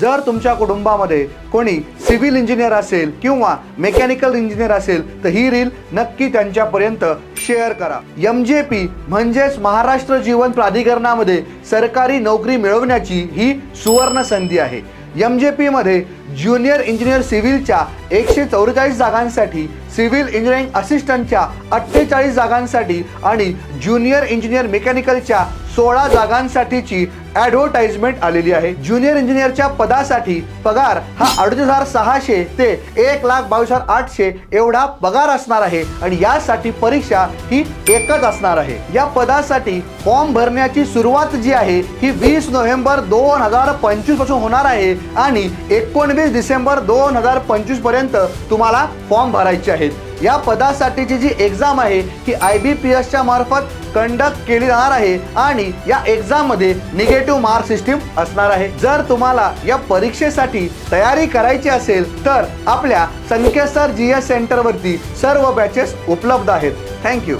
जर तुमच्या कुटुंबामध्ये कोणी सिव्हिल इंजिनियर असेल किंवा मेकॅनिकल इंजिनियर असेल तर ही रील नक्की त्यांच्यापर्यंत शेअर करा. एम जे पी म्हणजेच महाराष्ट्र जीवन प्राधिकरणामध्ये सरकारी नोकरी मिळवण्याची ही सुवर्ण संधी आहे. एम जे पीमध्ये ज्युनियर इंजिनियर सिव्हिलच्या एकशे चौवेचाळीस जागांसाठी सिव्हिल इंजिनिअरिंग असिस्टंटच्या अठ्ठेचाळीस जागांसाठी आणि ज्युनियर इंजिनियर मेकॅनिकलच्या सोळा जागांसाठीची ॲडव्हर्टाइजमेंट आलेली आहे. ज्युनियर इंजिनियरच्या पदासाठी पगार हा अडतीस हजार सहाशे ते एक लाख बावीस हजार आठशे एवढा पगार असणार आहे. आणि यासाठी परीक्षा ही एकच असणार आहे. या पदासाठी फॉर्म भरण्याची सुरुवात जी आहे ही वीस नोव्हेंबर दोन हजार पंचवीसपासून होणार आहे. आणि एकोणवीस डिसेंबर दोन हजार पंचवीसपर्यंत तुम्हाला फॉर्म भरायचे आहेत. या पदासाठीची जी एक्झाम आहे ती आय बी पी एसच्या मार्फत कंडक्ट केली जाणार आहे आणि या एक्झाममध्ये निगेटिव्ह मार्क सिस्टीम असणार आहे. जर तुम्हाला या परीक्षेसाठी तयारी करायची असेल तर आपल्या संकेतस्थळ जी एस सेंटरवरती सर्व बॅचेस उपलब्ध आहेत. थँक्यू